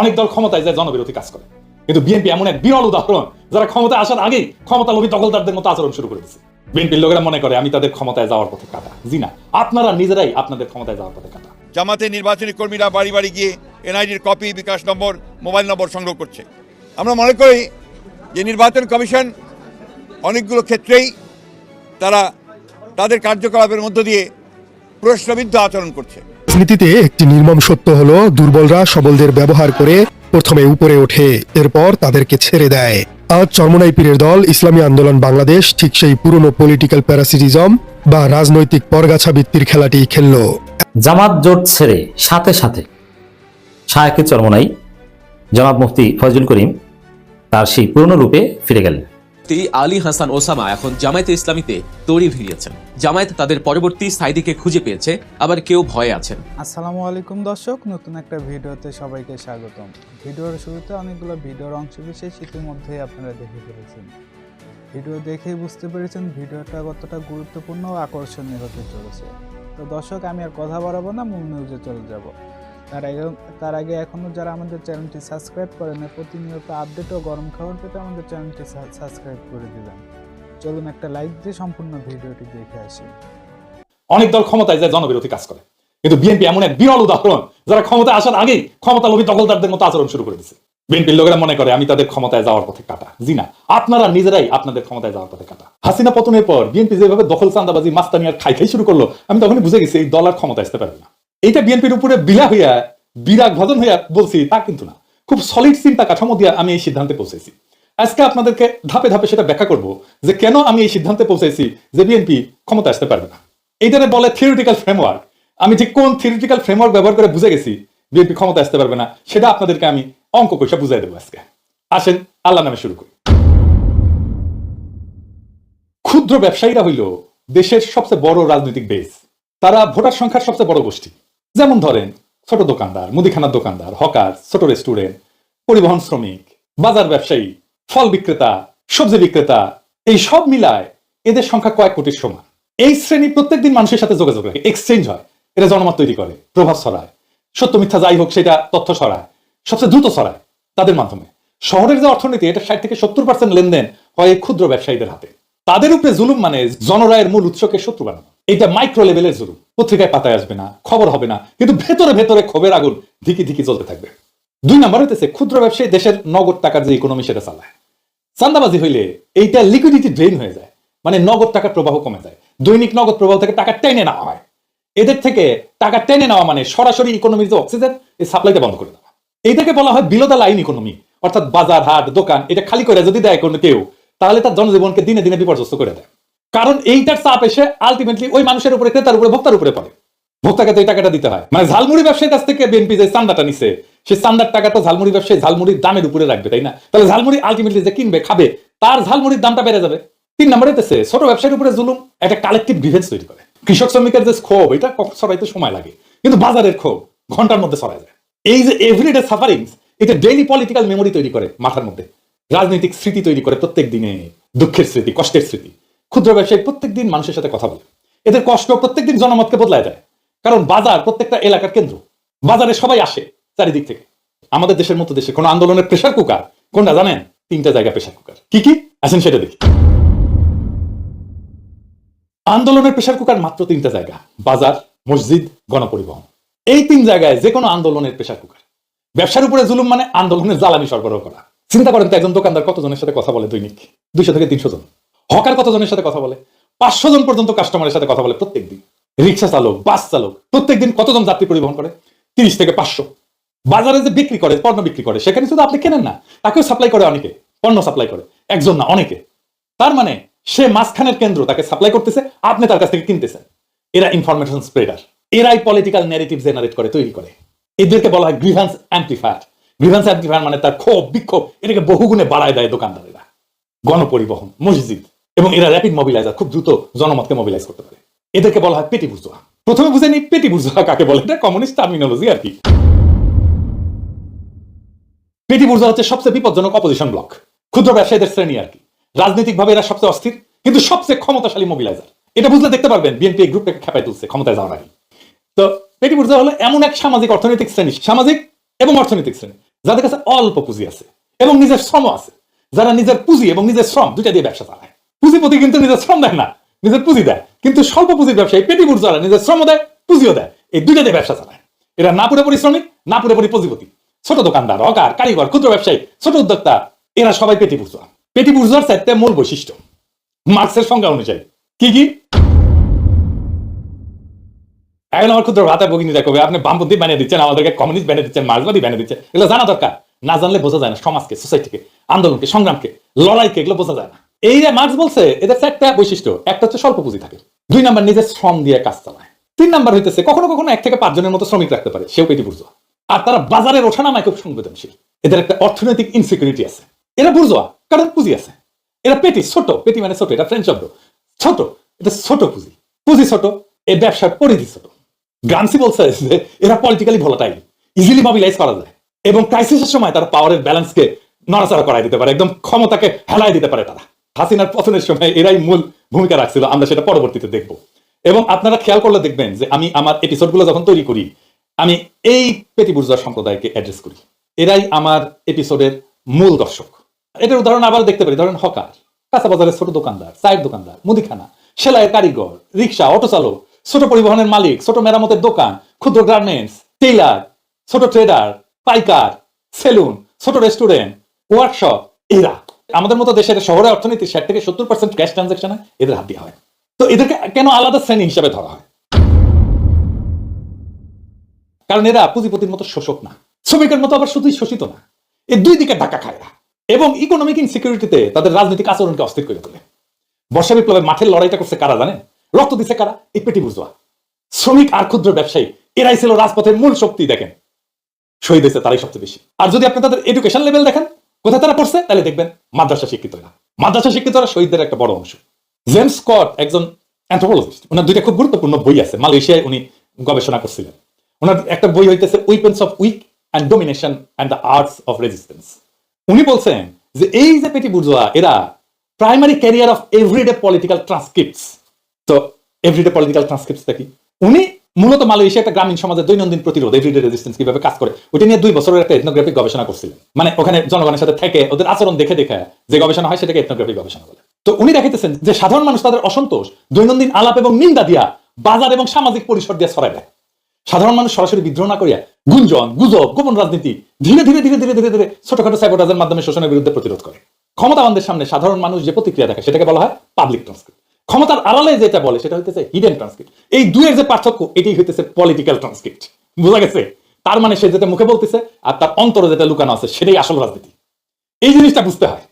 অনেক দল ক্ষমতায় যায়, জনবিরোধী কাজ করে। কিন্তু বিএনপি এমন এক বিরল উদাহরণ, যারা ক্ষমতায় আসার আগেই ক্ষমতা লোভী দখলদারদের মতো আচরণ শুরু করে দিচ্ছে বিএনপির লোকেরা মনে করে, আমি তাদের ক্ষমতায় যাওয়ার পথে কাটা জি না, আপনারা নিজেরাই আপনাদের ক্ষমতায় যাওয়ার পথে কাটা জামাতে নির্বাচনী কর্মীরা বাড়ি বাড়ি গিয়ে এনআইডির কপি, বিকাশ নম্বর, মোবাইল নম্বর সংগ্রহ করছে। আমরা মনে করি যে নির্বাচন কমিশন অনেকগুলো ক্ষেত্রেই তারা তাদের কার্যকলাপের মধ্য দিয়ে প্রশ্নবিদ্ধ আচরণ করছে। রাজনীতিতে একটি নির্মম সত্য হল, দুর্বলরা সবলদের ব্যবহার করে প্রথমে উপরে ওঠে, এরপর তাদেরকে ছেড়ে দেয়। আজ চরমনাই পীরের দল, ইসলামী আন্দোলন বাংলাদেশ, ঠিক সেই পুরনো পলিটিক্যাল প্যারাসিটিজম বা রাজনৈতিক পরগাছা ভিত্তির খেলাটি খেলল। জামাত জোট ছেড়ে সাথে সাথে শায়কে চরমনাই জনাব মুফতি ফজল করিম তার সেই পুরনো রূপে ফিরে গেলেন। মুফতি আলী হাসান ওসামা এখন জামায়াতে ইসলামীতে তড়ি ভিড়িয়েছেন। জামায়াত তাদের পরবর্তী সাইদিকে খুঁজে পেয়েছে, আবার কেউ ভয়ে আছেন। আসসালামু আলাইকুম দর্শক, নতুন একটা ভিডিওতে সবাইকে স্বাগতম। ভিডিওর শুরুতে অনেকগুলো ভিডিওর অংশ বিশেষ ইতিমধ্যেই আপনারা দেখে ফেলেছেন। ভিডিও দেখেই বুঝতে পেরেছেন ভিডিওটা কতটা গুরুত্বপূর্ণ ও আকর্ষণীয় হতে চলেছে। তো দর্শক, আমি আর কথা বাড়াবো না, মূল নিউজে চলে যাব। তার আগে তার আগে এখনও যারা আমাদের চ্যানেলটি সাবস্ক্রাইব করেন না প্রতিনিয়ত আপডেট ও গরম খবর পেতে আমাদের চ্যানেলটি সাবস্ক্রাইব করে দিবেন। চলুন একটা লাইক দিয়ে সম্পূর্ণ ভিডিওটি দেখে আসি। অনেক দল ক্ষমতায় যায়, জনবিরোধী কাজ করে। কিন্তু বিএনপি এমন এক বিরল উদাহরণ, যারা ক্ষমতায় আসার আগেই ক্ষমতা লোভী দখলদারদের মতো আচরণ শুরু করে দিচ্ছে বিএনপির লোকেরা মনে করে, আমি তাদের ক্ষমতায় যাওয়ার পথে কাটা। জি না, আপনারা নিজেরাই আপনাদের ক্ষমতায় যাওয়ার পথে কাটা। হাসিনা পতনের পর বিএনপি যেভাবে দখল চান্দাবাজি মাস্তানি আর খাই খাই শুরু করল, আমি তখনই বুঝে গেছি এই দল আর ক্ষমতা আসতে পারবে না। এইটা বিএনপির উপরে বিলা হইয়া, বিরাগ ভাজন হইয়া বলছি, তা কিন্তু না। খুব সলিড চিন্তা কাঠামো দিয়ে আমি এই সিদ্ধান্তে পৌঁছেছি আজকে আপনাদেরকে ধাপে ধাপে সেটা ব্যাখ্যা করব যে কেন আমি এই সিদ্ধান্তে পৌঁছেছি যে বিএনপি ক্ষমতা আসতে পারবে না। এইটারে বলে থিওরিটিক্যাল ফ্রেমওয়ার্ক আমি ঠিক কোন থিওরিটিক্যাল ফ্রেমওয়ার্ক ব্যবহার করে বুঝে গেছি বিএনপি ক্ষমতা আসতে পারবে না, সেটা আপনাদেরকে আমি অঙ্ক কষা বুঝাই দেবো আজকে। আসেন, আল্লাহ নামে শুরু করি। ক্ষুদ্র ব্যবসায়ীরা হইল দেশের সবচেয়ে বড় রাজনৈতিক বেস তারা ভোটার সংখ্যার সবচেয়ে বড় গোষ্ঠী। যেমন ধরেন, ছোট দোকানদার, মুদিখানার দোকানদার, হকার, ছোট রেস্টুরেন্ট, পরিবহন শ্রমিক, বাজার ব্যবসায়ী, ফল বিক্রেতা, সবজি বিক্রেতা, এই সব মিলায় এদের সংখ্যা কয়েক কোটির সমান। এই শ্রেণি প্রত্যেকদিন মানুষের সাথে যোগাযোগ রাখে এক্সচেঞ্জ হয়, এটা জনমত তৈরি করে, প্রভাব ছড়ায়। সত্য মিথ্যা যাই হোক, সেটা তথ্য ছড়ায়, সবচেয়ে দ্রুত ছড়ায় তাদের মাধ্যমে। শহরের যে অর্থনীতি, এটা ষাট থেকে সত্তর পার্সেন্ট লেনদেন হয় ক্ষুদ্র ব্যবসায়ীদের হাতে। তাদের উপরে জুলুম মানে জনরায়ের মূল উৎসকে শত্রু বানানো। এটা মাইক্রো লেভেলের জুলুম। পত্রিকায় পাতায় আসবে না, খবর হবে না, কিন্তু ভেতরে ভেতরে ক্ষোভের আগুন ধিকি ধিকি চলতে থাকবে। দুই নম্বর হইতেছে, ক্ষুদ্র ব্যবসায়ী দেশের নগদ টাকার যে ইকোনমি সেটা চালায়। চান্দাবাজি হইলে এইটা লিকুইডিটি ড্রেন হয়ে যায় মানে নগদ টাকার প্রবাহ কমে যায়। দৈনিক নগদ প্রবাহ থেকে টাকা টেনে নেওয়া হয়। এদের থেকে টাকা টেনে নেওয়া মানে সরাসরি ইকোনমির যে অক্সিজেন এই সাপ্লাইটা বন্ধ করে দেওয়া। এইটাকে বলা হয় বিলো দ্য লাইন ইকোনমি অর্থাৎ বাজার, হাট, দোকান, এটা খালি করে যদি দেয় কোনো কেউ তাহলে তার জনজীবনকে দিনে দিনে বিপর্যস্ত করে দেয়। কারণ এইটার চাপ এসে আলটিমেটলি ওই মানুষের উপরে, ক্রেতার উপরে, ভোক্তার উপরে পড়ে। ভোক্তাকে তো এই টাকাটা দিতে হয়। মানে ঝালমুড়ি ব্যবসায়ীর কাছ থেকে বিএনপি যে চান্দাটা নিছে, সেই চান্দার টাকা তো ঝালমুড়ি ব্যবসায়ী ঝালমুড়ির দামের উপরে রাখবে, তাই না? তাহলে ঝালমুড়ি আলটিমেটলি যে কিনবে, খাবে, তার ঝালমুড়ির দামটা বেড়ে যাবে। তিন নম্বরে হইতেছে, ছোট ব্যবসায়ীর উপরে জুলুম একটা কালেকটিভ ডিফেন্স তৈরি করে। কৃষক শ্রমিকের যে ক্ষোভ, এটা ছড়াইতে সময় লাগে। কিন্তু বাজারের ক্ষোভ, ঘণ্টার মধ্যে ছড়ায় যায়। এই যে এভরিডে সাফারিংস এটা ডেইলি পলিটিক্যাল মেমোরি তৈরি করে মাথার মধ্যে। রাজনৈতিক স্মৃতি তৈরি করে প্রত্যেক দিনে, দুঃখের স্মৃতি, কষ্টের স্মৃতি। ক্ষুদ্র ব্যবসায়ী প্রত্যেক দিন মানুষের সাথে কথা বলে। এদের কষ্ট প্রত্যেক দিন জনমতকে বদলায় দেয়। কারণ বাজার প্রত্যেকটা এলাকার কেন্দ্র। বাজারে সবাই আসে চারিদিক থেকে। আমাদের দেশের মতো দেশে কোনো আন্দোলনের প্রেশার কুকার কোনটা জানেন? তিনটা জায়গা প্রেশার কুকার কি কি? আসেন সেটা দেখি। আন্দোলনের প্রেশার কুকার মাত্র তিনটা জায়গা। বাজার, মসজিদ, গণপরিবহন। এই তিন জায়গায় যে কোনো আন্দোলনের প্রেশার কুকার ব্যবসার উপরে জুলুম মানে আন্দোলনের জ্বালানি সরবরাহ করা। চিন্তা করেন তো একজন দোকানদার কতজনের সাথে কথা বলে দৈনিক? দুইশো থেকে তিনশো জন। হকার কতজনের সাথে কথা বলে? পাঁচশো জন পর্যন্ত কাস্টমারের সাথে কথা বলে প্রত্যেক দিন রিক্সা চালক, বাস চালক প্রত্যেক দিন কতজন যাত্রী পরিবহন করে? তিরিশ থেকে পাঁচশো। বাজারে যে বিক্রি করে, পণ্য বিক্রি করে, সেখানে শুধু আপনি কেনেন না, তাকেও সাপ্লাই করে অনেকে। পণ্য সাপ্লাই করে, একজন না, অনেকে। তার মানে সে মাঝখানের কেন্দ্র তাকে সাপ্লাই করতেছে, আপনি তার কাছ থেকে কিনতেছেন। এরা ইনফরমেশন স্প্রেডার এরাই পলিটিক্যাল ন্যারেটিভ জেনারেট করে, তৈরি করে। এদেরকে বলা হয় গ্রিভান্স অ্যাম্পলিফায়ার গ্রিভান্স অ্যাম্পলিফায়ার মানে তার ক্ষোভ, বিক্ষোভ, এটাকে বহুগুণে বাড়ায় দেয় দোকানদারেরা। গণপরিবহন, মসজিদ, এবং এরা র্যাপিড মোবিলাইজার খুব দ্রুত জনমতকে মোবিলাইজ করতে পারে। এদেরকে বলা হয় পেটি বুঝোয়া প্রথমে বুঝে নি পেটি বুঝোয়া কাকে বলে, এটা কমিউনিস্ট টার্মিনোলজি আর কি। পেটি বুর্জা হচ্ছে সবচেয়ে বিপজ্জনক অপোজিশন ব্লক ক্ষুদ্র ব্যবসায়ীদের শ্রেণি আর কি। রাজনৈতিকভাবে এরা সবচেয়ে অস্থির, কিন্তু সবচেয়ে ক্ষমতাশালী মোবিলাইজার এটা বুঝলে দেখতে পারবেন বিএনপি এই গ্রুপটাকে খেপায় তুলছে, ক্ষমতায় যাওয়ার আগে। তো পেটি বুর্জা হলো এমন এক সামাজিক অর্থনৈতিক শ্রেণি, সামাজিক এবং অর্থনৈতিক শ্রেণি। যাদের কাছে অল্প পুঁজি আছে এবং নিজের শ্রম আছে, যারা নিজের পুঁজি এবং নিজের শ্রম দুইটা দিয়ে ব্যবসা চালায়। পুঁজিপতি কিন্তু নিজের শ্রম দেয় না, নিজের পুঁজি দেয়। কিন্তু স্বল্প পুঁজির ব্যবসায়ী, পেটি বুর্জারা নিজের শ্রম দেয়, পুঁজিও দেয়। এই দুইটা দিয়ে ব্যবসা চালায়। এরা না পুরোপুরি শ্রমিক, না পুরোপুরি পুঁজিপতি। ছোট দোকানদার অকার কারিগর, ক্ষুদ্র ব্যবসায়ী, ছোট উদ্যোক্তা, এরা সবাই পেটি বুর্জা পেটি বুর্জার চারটে মূল বৈশিষ্ট্য, মার্কসের সংজ্ঞা অনুযায়ী। কি কি? এখন আমার ক্ষুদ্র ভাতা ভগিনীরা কবে আপনি বামপন্থী বানিয়ে দিচ্ছেন, আমাদেরকে কমিউনিস্ট বানিয়ে দিচ্ছেন মার্ক্সবাদী বানিয়ে দিচ্ছেন, এগুলো জানা দরকার। না জানলে বোঝা যায় না, সমাজকে সোসাইটিকে আন্দোলনকে, সংগ্রামকে, লড়াইকে, এগুলো বোঝা যায় না। এই যে মার্ক্স বলছে, এদের চারটা বৈশিষ্ট্য, একটা হচ্ছে স্বল্প পুঁজি থাকে। দুই নাম্বার, নিজের শ্রম দিয়ে কাজ চালায়। তিন নাম্বার হইতেছে, কখনো কখনো এক থেকে পাঁচজনের মতো শ্রমিক রাখতে পারে, সেও পেটি বুঝোয়া আর তারা বাজারের ওঠানামায় খুব সংবেদনশীল। এদের একটা অর্থনৈতিক ইনসিকিউরিটি আছে। এরা বুঝোয়া কারণ পুঁজি আছে। এরা পেটি, ছোট, পেটি মানে ছোট, এটা ফ্রেঞ্চ শব্দ। ছোট, এটা ছোট পুঁজি। পুঁজি ছোট এই ব্যবসার পরিধি ছোট। গ্রামসি বলছে যে এরা পলিটিক্যালি ভোলাটাইল ইজিলি মোবিলাইজ করা যায় এবং ক্রাইসিসের সময় তারা পাওয়ারের ব্যালেন্সকে নড়াচড়া করাই দিতে পারে, একদম ক্ষমতাকে হেলাই দিতে পারে তারা। হাসিনার পতনের সময় এরাই মূল ভূমিকা রাখছিল, আমরা সেটা পরবর্তীতে দেখব। এবং আপনারা খেয়াল করলে দেখবেন যে আমি আমার এপিসোডগুলো যখন তৈরি করি, আমি এই পেটি বুর্জার সম্প্রদায়কে অ্যাড্রেস করি। এরাই আমার এপিসোডের মূল দর্শক। এটার উদাহরণ আবার দেখতে পারি, ধরেন হকার কাঁচা বাজারের ছোট দোকানদার, চায়ের দোকানদার, মুদিখানা, সেলাইয়ের কারিগর, রিক্সা অটো চালক ছোট পরিবহনের মালিক, ছোট মেরামতের দোকান, ক্ষুদ্র গার্মেন্টস, টেইলার, ছোট ট্রেডার, পাইকার, সেলুন, ছোট রেস্টুরেন্ট, ওয়ার্কশপ, এরা। আমাদের মতো দেশের শহরে অর্থনীতি, ষাট থেকে সত্তর পার্সেন্ট ক্যাশ ট্রানজাকশনে এদের হাত দেওয়া হয়। তো এদেরকে কেন আলাদা শ্রেণি হিসাবে ধরা হয়? কারণ এরা পুঁজিপতির মতো শোষক না। শ্রমিকের মতো আবার শুধুই শোষিত না। এই দুই দিকে ধাক্কা খায় এরা। এবং ইকোনমিক ইনসিকিউরিটিতে তাদের রাজনৈতিক আচরণকে অস্থির করে তোলে। বর্ষা বিপ্লবের মাঠের লড়াইটা করছে কারা জানেন? রক্ত দিচ্ছে কারা? এই পেটি বুঝোয়া শ্রমিক আর ক্ষুদ্র ব্যবসায়ী, এরাই ছিল রাজপথের মূল শক্তি, দেখেন। শহীদ হয়েছে তারাই সবচেয়ে বেশি। আর যদি আপনি তাদের এডুকেশন লেভেল দেখেন, কোথায় তারা পড়ছে, তাহলে দেখবেন মাদ্রাসা শিক্ষিতরা মাদ্রাসা শিক্ষিতরা শহীদদের একটা বড় অংশ। জেমস স্কট একজন অ্যান্থ্রোপোলজিস্ট ওনার দুইটা খুব গুরুত্বপূর্ণ বই আছে, মালয়েশিয়ায় উনি গবেষণা করছিলেন। ওনার একটা বই হইতেছে weapons of weak and domination and the arts of resistance উনি বলছেন যে এই যে পেটি বুর্জোয়া, এরা primary carrier of everyday political transcripts তো এভরিডে পলিটিক্যাল ট্রান্সক্রিপ্টস কি? উনি মূলত মালয়েশিয়া একটা গ্রামীণ সমাজের দৈনন্দিন প্রতিরোধ এভরিডে রেজিস্ট্যান্স কীভাবে কাজ করে? ওইটা নিয়ে দুই বছরের একটা এথনোগ্রাফিক গবেষণা করছিলেন। মানে ওখানে জনগণের সাথে থেকে, ওদের আচরণ দেখে দেখে যে গবেষণা হয় সেটাকে এথনোগ্রাফিক গবেষণা বলে। তো উনি দেখাইতেছেন যে সাধারণ মানুষ তাদের অসন্তোষ, দৈনন্দিন আলাপ এবং নিন্দা দিয়া বাজার এবং সামাজিক পরিসর দিয়ে ছড়ায় দেয়। সাধারণ মানুষ সরাসরি বিদ্রোহ না করিয়া গুঞ্জন, গুজব, গোপন রাজনীতি ধীরে ধীরে ধীরে ধীরে ধীরে ধীরে ছোটখাটো সাইবোটাজের মাধ্যমে শোষণের বিরুদ্ধে প্রতিরোধ করে। ক্ষমতাবানদের সামনে সাধারণ মানুষ যে প্রতিক্রিয়া দেখে সেটাকে বলা হয় পাবলিক ট্রান্সক্রিপ্ট ক্ষমতার আড়ালে যেটা বলে, সেটা হইতেছে হিডেন ট্রান্সক্রিপ্ট এই দুয়ের যে পার্থক্য এটি হইতেছে পলিটিক্যাল ট্রান্সক্রিপ্ট বোঝা গেছে? তার মানে সে যেটা মুখে বলতেছে আর তার অন্তরে যেটা লুকানো আছে, সেটাই আসল রাজনীতি। এই জিনিসটা বুঝতে হয়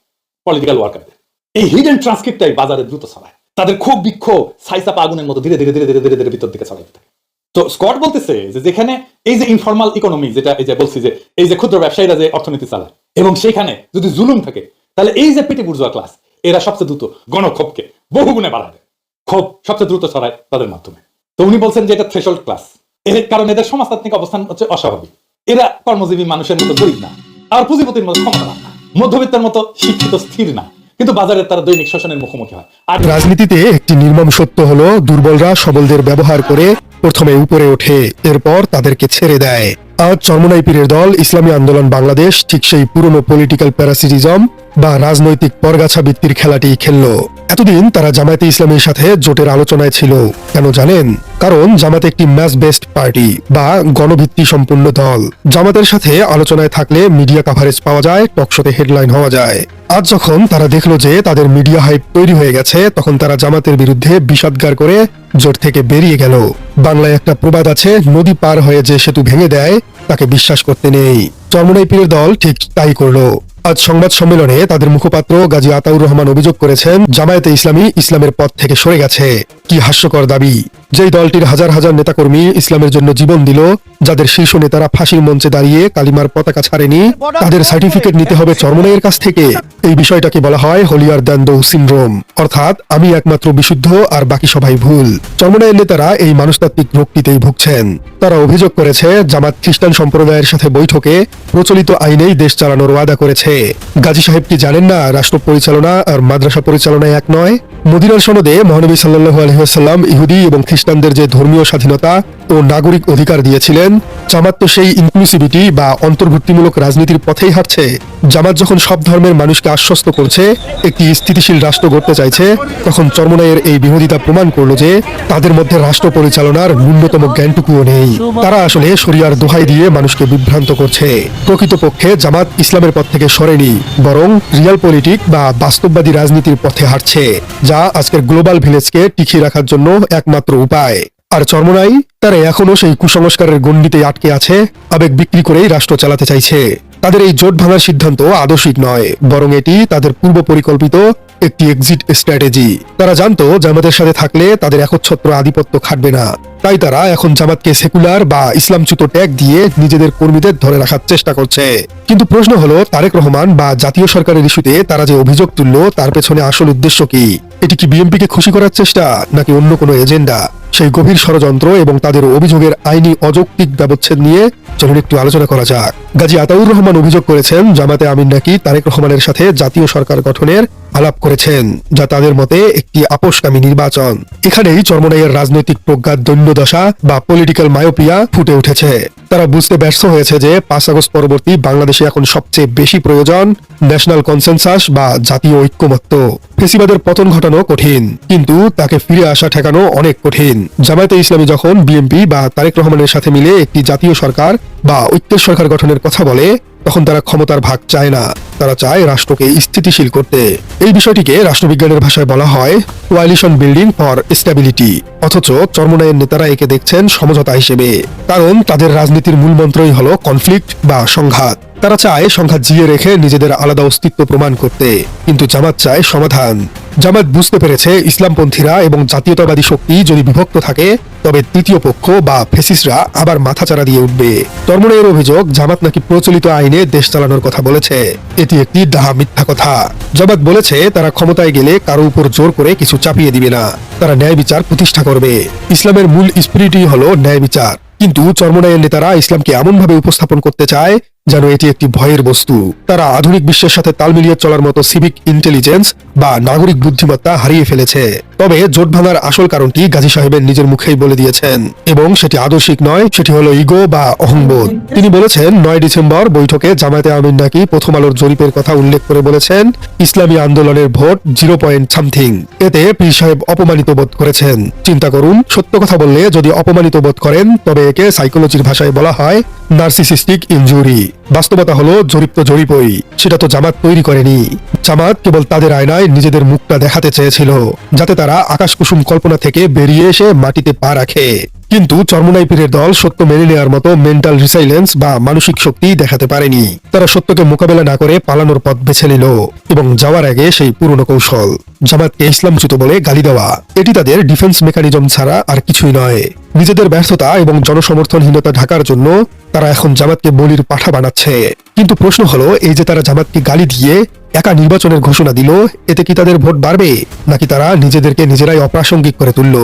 পলিটিক্যাল ওয়ার্কারদের এই হিডেন ট্রান্সক্রিপ্টটাই বাজারে দ্রুত ছড়ায়। তাদের খুব বিক্ষোভ সাইসাপা আগুনের মতো ধীরে ধীরে ধীরে ধীরে ধীরে ধীরে ভিতর দিকে ছড়াইতে থাকে তো স্কট বলতেছে যে যেখানে এই যে ইনফর্মাল ইকোনমি যেটা এই যে বলছি যে এই যে ক্ষুদ্র ব্যবসায়ীরা যে অর্থনীতি চালায়, এবং সেখানে যদি জুলুম থাকে, তাহলে এই যে পেটি বুর্জোয়া ক্লাস এরা সবচেয়ে দ্রুত গণক্ষোভকে বহুগুণে দেয়। ক্ষোভ সবচেয়ে দ্রুত ছড়ায় তাদের মাধ্যমে। তো উনি বলছেন যে এটা থ্রেশল্ড ক্লাস এর কারণ এদের সমাজতাত্ত্বিক অবস্থান হচ্ছে অস্বাভাবিক। এরা কর্মজীবী মানুষের মতো গরিব না। আর পুঁজিপতির মতো ক্ষমতা না। মধ্যবিত্তের মতো শিক্ষিত স্থির না। কিন্তু বাজারে তারা দৈনিক শোষণের মুখোমুখি হয়। আর রাজনীতিতে একটি নির্মম সত্য হলো, দুর্বলরা সবলদের ব্যবহার করে প্রথমে উপরে ওঠে, এরপর তাদেরকে ছেড়ে দেয়। আজ চরমনাই পীরের দল, ইসলামী আন্দোলন বাংলাদেশ, ঠিক সেই পুরনো পলিটিক্যাল প্যারাসিটিজম বা রাজনৈতিক পরগাছা বৃত্তির খেলাটি খেলল। এতদিন তারা জামায়াতে ইসলামের সাথে জোটের আলোচনায় ছিল। কেন জানেন? কারণ জামাত একটি ম্যাচ বেসড পার্টি বা গণভিত্তি সম্পূর্ণ দল। জামাতের সাথে আলোচনায় থাকলে মিডিয়া কাভারেজ পাওয়া যায় টকশোতে হেডলাইন হওয়া যায়। আজ যখন তারা দেখল যে তাদের মিডিয়া হাইপ তৈরি হয়ে গেছে, তখন তারা জামাতের বিরুদ্ধে বিষাদগার করে জোট থেকে বেরিয়ে গেল। বাংলায় একটা প্রবাদ আছে, নদী পার হয়ে যে সেতু ভেঙে দেয়, তাকে বিশ্বাস করতে নেই। চরমনাই পীরের দল ঠিক তাই করল। আজ সংবাদ সম্মেলনে তাদের মুখপাত্র গাজী আতাউর রহমান অভিযোগ করেছেন, জামায়াতে ইসলামী ইসলামের পথ থেকে সরে গেছে। কি হাস্যকর দাবি। যেই দলটির হাজার হাজার নেতাকর্মী ইসলামের জন্য জীবন দিল, যাদের শীর্ষ নেতারা ফাঁসির মঞ্চে দাঁড়িয়ে কালিমার পতাকা ছাড়েনি, তাদের সার্টিফিকেট নিতে হবে চরমনাইয়ের কাছ থেকে। এই বিষয়টাকে বলা হয় হোলিয়ার দ্যান দৌ সিন্ড্রোম। অর্থাৎ, আমি একমাত্র বিশুদ্ধ আর বাকি সবাই ভুল। চরমনাইয়ের নেতারা এই মানুষতাত্ত্বিক রোগটিতেই ভুগছেন। তারা অভিযোগ করেছে, জামাত খ্রিস্টান সম্প্রদায়ের সাথে বৈঠকে প্রচলিত আইনেই দেশ চালানোর ওয়াদা করেছে। গাজী সাহেব কি জানেন না, রাষ্ট্র পরিচালনা আর মাদ্রাসা পরিচালনায় এক নয়? মদিনার সনদে মহানবী সাল্লাল্লাহু আলহিহাসাল্লাম ইহুদি এবং খ্রিস্টানদের যে ধর্মীয় স্বাধীনতা ও নাগরিক অধিকার দিয়েছিলেন, জামাত তো সেই ইনক্লুসিভিটি বা অন্তর্ভুক্তিমূলক রাজনীতির পথেই হাঁটছে। জামাত যখন সব ধর্মের মানুষকে আশ্বস্ত করছে, একটি স্থিতিশীল রাষ্ট্র গড়তে চাইছে, তখন চরমনাইয়ের এই বিরোধিতা প্রমাণ করল যে তাদের মধ্যে রাষ্ট্র পরিচালনার ন্যূনতম জ্ঞানটুকুও নেই। তারা আসলে শরিয়ার দোহাই দিয়ে মানুষকে বিভ্রান্ত করছে। প্রকৃতপক্ষে জামাত ইসলামের পথ থেকে সরেনি, বরং রিয়াল পলিটিক বা বাস্তববাদী রাজনীতির পথে হাঁটছে, যা আজকের গ্লোবাল ভিলেজকে টিকিয়ে রাখার জন্য একমাত্র উপায়। আর চর্মনাই তারা এখনও সেই কুসংস্কারের গণ্ডিতে আটকে আছে, আবেগ বিক্রি করেই রাষ্ট্র চালাতে চাইছে। তাদের এই জোট ভাঙার সিদ্ধান্ত আদর্শিক নয়, বরং এটি তাদের পূর্ব পরিকল্পিত একটি এক্সিট স্ট্র্যাটেজি তারা জানতো, জামাতের সাথে থাকলে তাদের একচ্ছত্র আধিপত্য খাটবে না। তাই তারা এখন জামাতকে সেকুলার বা ইসলামচ্যুত ট্যাগ দিয়ে নিজেদের কর্মীদের ধরে রাখার চেষ্টা করছে। কিন্তু প্রশ্ন হলো, তারেক রহমান বা জাতীয় সরকারের ইস্যুতে তারা যে অভিযোগ তুলল, তার পেছনে আসল উদ্দেশ্য কি? এটি কি বিএনপিকে খুশি করার চেষ্টা, নাকি অন্য কোনো এজেন্ডা? সেই গভীর ষড়যন্ত্র এবং তাদের অভিযোগের আইনি অযৌক্তিক ব্যবচ্ছেদ নিয়ে চলুন একটু আলোচনা করা যাক। গাজী আতাউর রহমান অভিযোগ করেছেন, জামাতে আমিন নাকি তারেক রহমানের সাথে জাতীয় সরকার গঠনের আলাপ করেছেন, যা তাদের মতে একটি আপোষকামী নির্বাচন। এখানেই চরমনাইয়ের রাজনৈতিক প্রজ্ঞার দৈন্যদশা বা পলিটিক্যাল মায়োপিয়া ফুটে উঠেছে। তারা বুঝতে ব্যর্থ হয়েছে যে পাঁচ আগস্ট পরবর্তী বাংলাদেশে এখন সবচেয়ে বেশি প্রয়োজন ন্যাশনাল কনসেনসাস বা জাতীয় ঐক্যমত্য। ফেসিবাদের পতন ঘটানো কঠিন, কিন্তু তাকে ফিরে আসা ঠেকানো অনেক কঠিন। জামায়াতে ইসলামী যখন বিএনপি বা তারেক রহমানের সাথে মিলে একটি জাতীয় সরকার বা ঐক্যের সরকার গঠনের কথা বলে, তখন তারা ক্ষমতার ভাগ চায় না। তারা চায় রাষ্ট্রকে স্থিতিশীল করতে। এই বিষয়টিকে রাষ্ট্রবিজ্ঞানের ভাষায় বলা হয় কোয়ালিশন বিল্ডিং ফর স্টেবিলিটি অথচ চর্মনায়ের নেতারা একে দেখছেন সমঝোতা হিসেবে। কারণ তাদের রাজনীতির মূল মন্ত্রই হলো কনফ্লিক্ট বা সংঘাত। তারা চায় সংখ্যা জিয়ে রেখে নিজেদের আলাদা অস্তিত্ব প্রমাণ করতে। কিন্তু জামাত চায় সমাধান। জামাত বুঝতে পেরেছে ইসলামপন্থীরা এবং জাতীয়তাবাদী শক্তি যদি বিভক্ত থাকে, তবে তৃতীয় পক্ষ বা ফেসিসরা আবার মাথাচাড়া দিয়ে উঠবে। তর্মনের অভিযোগ, জামাত নাকি প্রচলিত আইনে দেশ চালানোর কথা বলেছে। এটি একটি ডাহা মিথ্যা কথা। জামাত বলেছে, তারা ক্ষমতায় গেলে কারও উপর জোর করে কিছু চাপিয়ে দিবে না। তারা ন্যায় বিচার প্রতিষ্ঠা করবে। ইসলামের মূল স্পিরিটই হলো ন্যায় বিচার। কিন্তু চর্মনায়ের নেতারা ইসলামকে এমনভাবে উপস্থাপন করতে চায় যেন এটি একটি ভয়ের বস্তু। তারা আধুনিক বিশ্বের সাথে তাল মিলিয়ে চলার মতো সিভিক ইন্টেলিজেন্স বা নাগরিক বুদ্ধিমত্তা হারিয়ে ফেলেছে। তবে জোট ভাঙার আসল কারণটি গাজী সাহেবের নিজের মুখেই বলে দিয়েছেন। এবং সেটি আদর্শিক নয়, সেটি হলো ইগো বা অহংবোধ। তিনি বলেছেন, নয় ডিসেম্বর বৈঠকে জামায়াতে আমিন নাকি প্রথম আলোর জরিপের কথা উল্লেখ করে বলেছেন, ইসলামী আন্দোলনের ভোট জিরো পয়েন্ট সামথিং। এতে পীর সাহেব অপমানিত বোধ করেছেন। চিন্তা করুন, সত্য কথা বললে যদি অপমানিত বোধ করেন, তবে একে সাইকোলজির ভাষায় বলা হয়, নার্সিসিস্টিক ইনজুরি। বাস্তবতা হলো জরিপ তো জরিপই, সেটা তো জামাত তৈরি করেনি। জামাত কেবল তাদের আয়নায় নিজেদের মুখটা দেখাতে চেয়েছিল, যাতে তারা আকাশ কুসুম কল্পনা থেকে বেরিয়ে এসে মাটিতে পা রাখে। কিন্তু চর্মনাই পীরের দল সত্য মেনে নেওয়ার মতো মেন্টাল রিসাইলেন্স বা মানসিক শক্তি দেখাতে পারেনি। তারা সত্যকে মোকাবেলা না করে পালানোর পথ বেছে নিল এবং যাওয়ার আগে সেই পুরনো কৌশল, জামাতকে ইসলামচ্যুত বলে গালি দেওয়া। এটি তাদের ডিফেন্স মেকানিজম ছাড়া আর কিছুই নয়। নিজেদের ব্যর্থতা এবং জনসমর্থনহীনতা ঢাকার জন্য তারা এখন জামাতকে বলির পাঠা বানাচ্ছে। কিন্তু প্রশ্ন হলো, এই যে তারা জামাতকে গালি দিয়ে একা নির্বাচনের ঘোষণা দিল, এতে কি তাদের ভোট বাড়বে? নাকি তারা নিজেদেরকে নিজেরাই অপ্রাসঙ্গিক করে তুলল?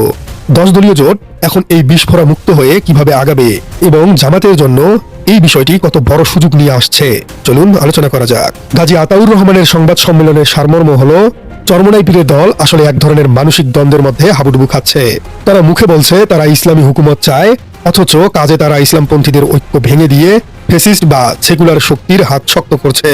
দশ দলীয় জোট এখন এই বিস্ফোরা মুক্ত হয়ে কীভাবে আগাবে এবং জামাতের জন্য এই বিষয়টি কত বড় সুযোগ নিয়ে আসছে? চলুন আলোচনা করা যাক। গাজী আতাউর রহমানের সংবাদ সম্মেলনের সারমর্ম হল, চরমনাই পীরের দল আসলে এক ধরনের মানসিক দ্বন্দ্বের মধ্যে হাবুডুবু খাচ্ছে। তারা মুখে বলছে, তারা ইসলামী হুকুমত চায় অথচ কাজে তারা ইসলামপন্থীদের ঐক্য ভেঙে দিয়ে ফেসিস্ট বা সেকুলার শক্তির হাত শক্ত করছে।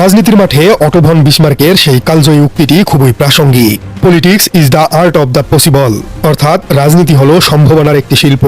রাজনীতির মাঠে অটোভন বিসমার্কের সেই কালজয়ী উক্তিটি খুবই প্রাসঙ্গিক। Politics is the art of the possible অর্থাৎ রাজনীতি হলো সম্ভাবনার একটি শিল্প।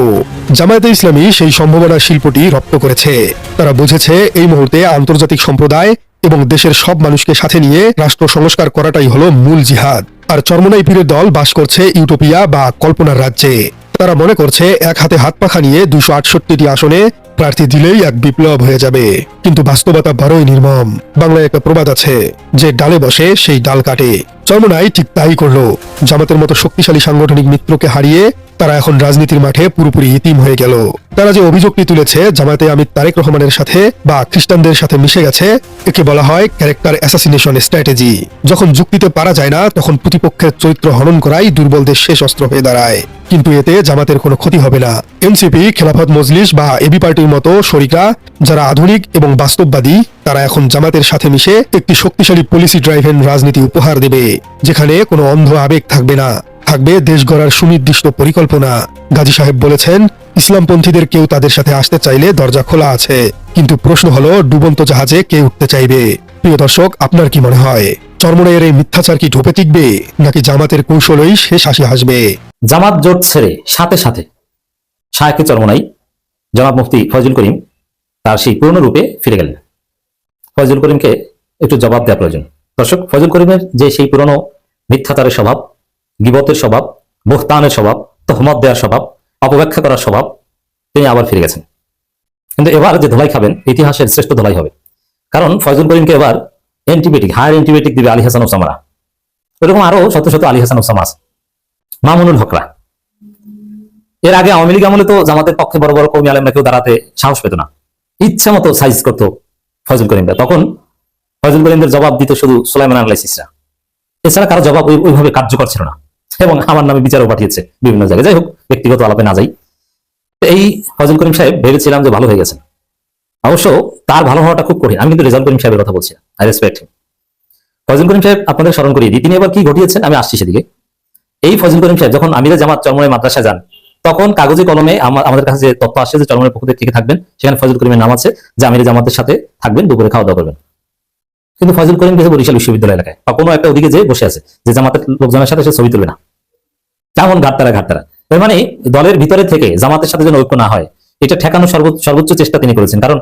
জামায়াতে ইসলামী সেই সম্ভাবনার শিল্পটি রপ্ত করেছে। তারা বুঝেছে এই মুহূর্তে আন্তর্জাতিক সম্প্রদায় এবং দেশের সব মানুষকে সাথে নিয়ে রাষ্ট্র সংস্কার করাটাই হলো মূল জিহাদ। আর চর্মনাই পীরের দল বাস করছে ইউটোপিয়া বা কল্পনার রাজ্যে। তারা মনে করছে এক হাতে হাত পাখা নিয়ে দুশো আসনে প্রার্থী দিলেই এক বিপ্লব হয়ে যাবে। কিন্তু বাস্তবতা বড়ই নির্মম। বাংলায় একটা প্রবাদ আছে, যে ডালে বসে সেই ডাল কাটে। চর্মনাই ঠিক তাই করল। জামাতের মতো শক্তিশালী সাংগঠনিক মিত্রকে হারিয়ে তারা এখন রাজনীতির মাঠে পুরোপুরি ইতিম হয়ে গেল। তারা যে অভিযোগটি তুলেছে জামাতে আমির তারেক রহমানের সাথে বা খ্রিস্টানদের সাথে মিশে গেছে, একে বলা হয় ক্যারেক্টার অ্যাসাসিনেশন স্ট্র্যাটেজি। যখন যুক্তিতে পারা যায় না, তখন প্রতিপক্ষের চরিত্র হনন করাই দুর্বলদের শেষ অস্ত্র হয়ে দাঁড়ায়। কিন্তু এতে জামাতের কোনো ক্ষতি হবে না। এনসিপি, খেলাফত মজলিস বা এবি পার্টির মতো শরিকরা, যারা আধুনিক এবং বাস্তববাদী, তারা এখন জামাতের সাথে মিশে একটি শক্তিশালী পলিসি ড্রাইভেন রাজনীতি উপহার দেবে, যেখানে কোনো অন্ধ আবেগ থাকবে না। থাকবে দেশ গড়ার সুনির্দিষ্ট পরিকল্পনা। গাজী সাহেব বলেছেন, ইসলামপন্থীদের কেউ তাদের সাথে আসতে চাইলে দরজা খোলা আছে। কিন্তু প্রশ্ন হলো, ডুবন্ত জাহাজে কে উঠতে চাইবে? প্রিয় দর্শক, আপনার কি মনে হয়? চরমনাইয়ের এই মিথ্যাচার কি ঢোপে টিকবে? নাকি জামাতের কৌশলই শেষ হাসি হাসবে? জামাত জোট ছেড়ে সাথে সাথে শায়কে চরমনাই, জনাব মুফতি ফয়জুল করিম তার সেই পুরনো রূপে ফিরে গেলেন। ফয়জুল করিমকে একটু জবাব দেওয়া প্রয়োজন। দর্শক, ফয়জুল করিমের যে সেই পুরনো মিথ্যাচারের স্বভাব গিবতের স্বভাব বুহতানের স্বভাব, তহমত দেওয়ার স্বভাব, অপব্যাখ্যা করার স্বভাব, তিনি আবার ফিরে গেছেন। কিন্তু এবার যে ধোলাই খাবেন, ইতিহাসের শ্রেষ্ঠ ধোলাই হবে। কারণ ফয়জুল করিমকে এবার অ্যান্টিবায়োটিক হায়ার অ্যান্টিবায়োটিক দিবে আলী হাসান ওসামারা এরকম আরও শত শত আলী হাসান ওসামা আছে। মামুনুল হকরা। এর আগে আওয়ামী লীগ আমলে তো জামাতের পক্ষে বড় বড় কৌমি আলেমরা কেউ দাঁড়াতে সাহস পেত না। ইচ্ছা মতো সাইজ করতো ফজল করিমরা তখন ফজল করিমদের জবাব দিত শুধু সোলাইমান আনালাইসিসরা এছাড়া কারও জবাব ওইভাবে কার্যকর ছিল না। এবং আমার নামে বিচারও পাঠিয়েছে বিভিন্ন জায়গায়। যাই হোক, ব্যক্তিগত আলাপে না যাই। এই ফজল করিম সাহেব ভেবেছিলাম যে ভালো হয়ে গেছেন। অবশ্য তার ভালো হওয়াটা খুব কঠিন। আমি কিন্তু রেজাল্ট করিম সাহেবের কথা বলছি আই রেসপেক্ট ফজল করিম সাহেব আপনাদের স্মরণ করিয়ে দিই। তিনি এবার কি ঘটিয়েছেন? আমি আসছি সেদিকে। এই ফজল করিম সাহেব যখন আমিরা জামাত চরমনের মাদ্রাসায় যান, তখন কাগজে কলমে আমা- আমাদের কাছে যে তথ্য আসছে যে চরমনের পক্ষ থেকে থাকবেন, সেখানে ফজল করিমের নাম আছে যে আমিরা জামাতের সাথে থাকবেন, দুপুরে খাওয়া দাওয়া করবেন। কিন্তু ফজল করিম গেছে বরিশাল বিশ্ববিদ্যালয় এলাকায়, বা কোনো একটা ওদিকে যে বসে আছে, যে জামাতের লোকজনের সাথে সে ছবি তুলবে না। কেমন ঘাটতারা ঘাটতারা। এর মানে দলের ভিতরে থেকে জামাতের সাথে যেন ঐক্য না হয় এটা সর্ব- সর্বোচ্চ চেষ্টা তিনি করেছেন। কারণ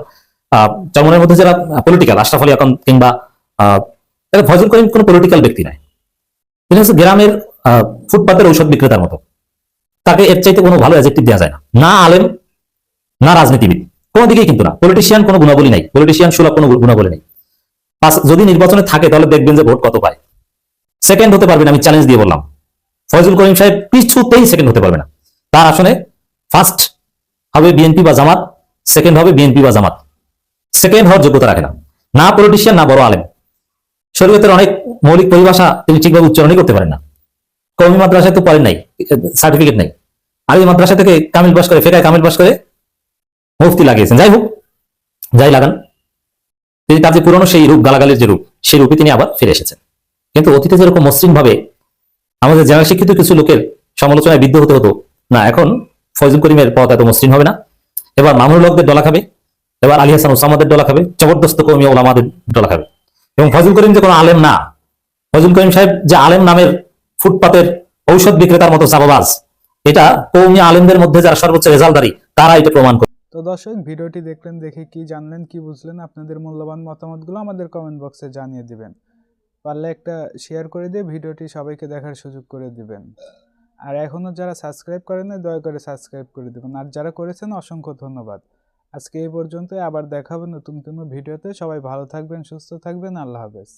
আহ, চরমনের মধ্যে যারা পলিটিক্যাল আশরাফ আলী এখন কিংবা ফজল করিম কোনো পলিটিক্যাল ব্যক্তি নয়। তিনি হচ্ছে গ্রামের ফুটপাতের ঔষধ বিক্রেতার মতো। তাকে এর চাইতে কোনো ভালো অ্যাজেক্টিভ দেওয়া যায় না। না আলেম না রাজনীতিবিদ। কোনো দিকেই কিন্তু না। পলিটিশিয়ান কোনো গুণাবলী নাই। পলিটিশিয়ান সুলভ কোনো গুণাবলী নেই। যদি নির্বাচনে থাকে তাহলে দেখবেন যে ভোট কত পায়। সেকেন্ড হতে পারবেন আমি চ্যালেঞ্জ দিয়ে বললাম। ফয়জুল করিম সাহেব কিছুতেই সেকেন্ড হতে পারবে না। তার আসনে ফার্স্ট হবে বিএনপি বা জামাত সেকেন্ড হবে বিএনপি বা জামাত। সেকেন্ড হওয়ার যোগ্যতা রাখে না। না পলিটিশিয়ান না বড় আলেম। শরীয়তের অনেক মৌলিক পরিভাষা তিনি ঠিকভাবে উচ্চারণই করতে পারেন না। কৌমি মাদ্রাসায় তো পড়েন নাই সার্টিফিকেট নাই। আর মাদ্রাসা থেকে কামিল পাস করে ফেকায় কামিল পাস করে মুফতি লাগিয়েছেন। যাই হোক, যাই লাগান। তিনি তার যে পুরনো সেই রূপ, গালাগালের যে রূপ, সেই রূপে তিনি আবার ফিরে এসেছেন। কিন্তু অতীতে যেরকম মসৃণ ভাবে আমাদের জেনারেল শিক্ষিত কিছু লোকের সমালোচনায় বিদ্ধ হতে হতো, না, এখন ফয়জুল করিমের পথ এত মসৃণ হবে না। এবার মামুনুল হকদের ডলা খাবে, এবার আলী হাসান ওসামাদের ডলা খাবে, জবরদস্ত কৌমি ওলামাদের ডলা খাবে। এবং ফজল করিম যে কোনো আলেম না ফজল করিম সাহেব যে আলেম নামের ফুটপাতের ঔষধ বিক্রেতার মতো চাপাবাজ এটা কৌমি আলেমদের মধ্যে যারা সর্বোচ্চ রেজাল্টদারি তারা এটা প্রমাণ করে। তো দর্শক, ভিডিওটি দেখলেন, দেখে কি জানলেন, কি বুঝলেন, আপনাদের মূল্যবান মতামতগুলো আমাদের কমেন্ট বক্সে জানিয়ে দিবেন। পারলে একটা শেয়ার করে দিয়ে ভিডিওটি সবাইকে দেখার সুযোগ করে দিবেন। আর এখনও যারা সাবস্ক্রাইব করেন না দয়া করে সাবস্ক্রাইব করে দেবেন। আর যারা করেছেন, অসংখ্য ধন্যবাদ। আজকে এই পর্যন্ত আবার দেখাবো নতুন কোনো ভিডিওতে। সবাই ভালো থাকবেন, সুস্থ থাকবেন। আল্লাহ হাফেজ।